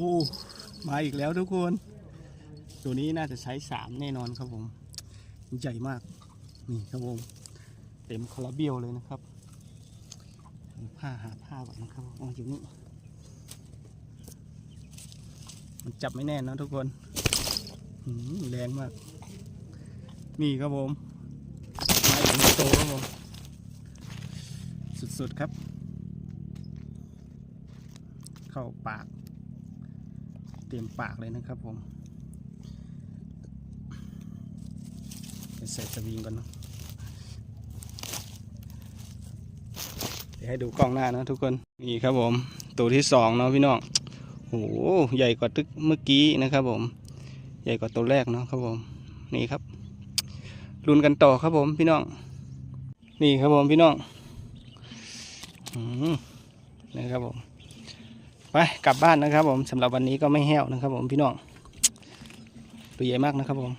อ้มาอีกแล้วทุกคน ตัวนี้น่าจะใช้สามแน่นอนครับผมใหญ่มาก นี่ครับผมเต็มคาราเบลเลยนะครับผ้าหาผ้าก่อนนะครับอ๋ออยู่นี่มันจับไม่แน่นนะทุกคนแรงมาก นี่ครับผมมาอีกหนึ่งตัวครับผมสุดๆครับ เข้าปาก เตรียมปากเลยนะครับผมใส่สวิงก่อนเนาะเดี๋ยวให้ดูกล้องหน้านะทุกคน นี่ครับผม ตัวที่สองเนาะพี่น้องโอ้โหใหญ่กว่าตึกเมื่อกี้นะครับผม ใหญ่กว่าตัวแรกเนาะครับผม นี่ครับลุ้นกันต่อครับผมพี่น้อง นี่ครับผมพี่น้องอนะครับผม ไปกลับบ้านนะครับผมสำหรับวันนี้ก็ไม่แห้วนะครับผมพี่น้องตัวใหญ่มากนะครับผม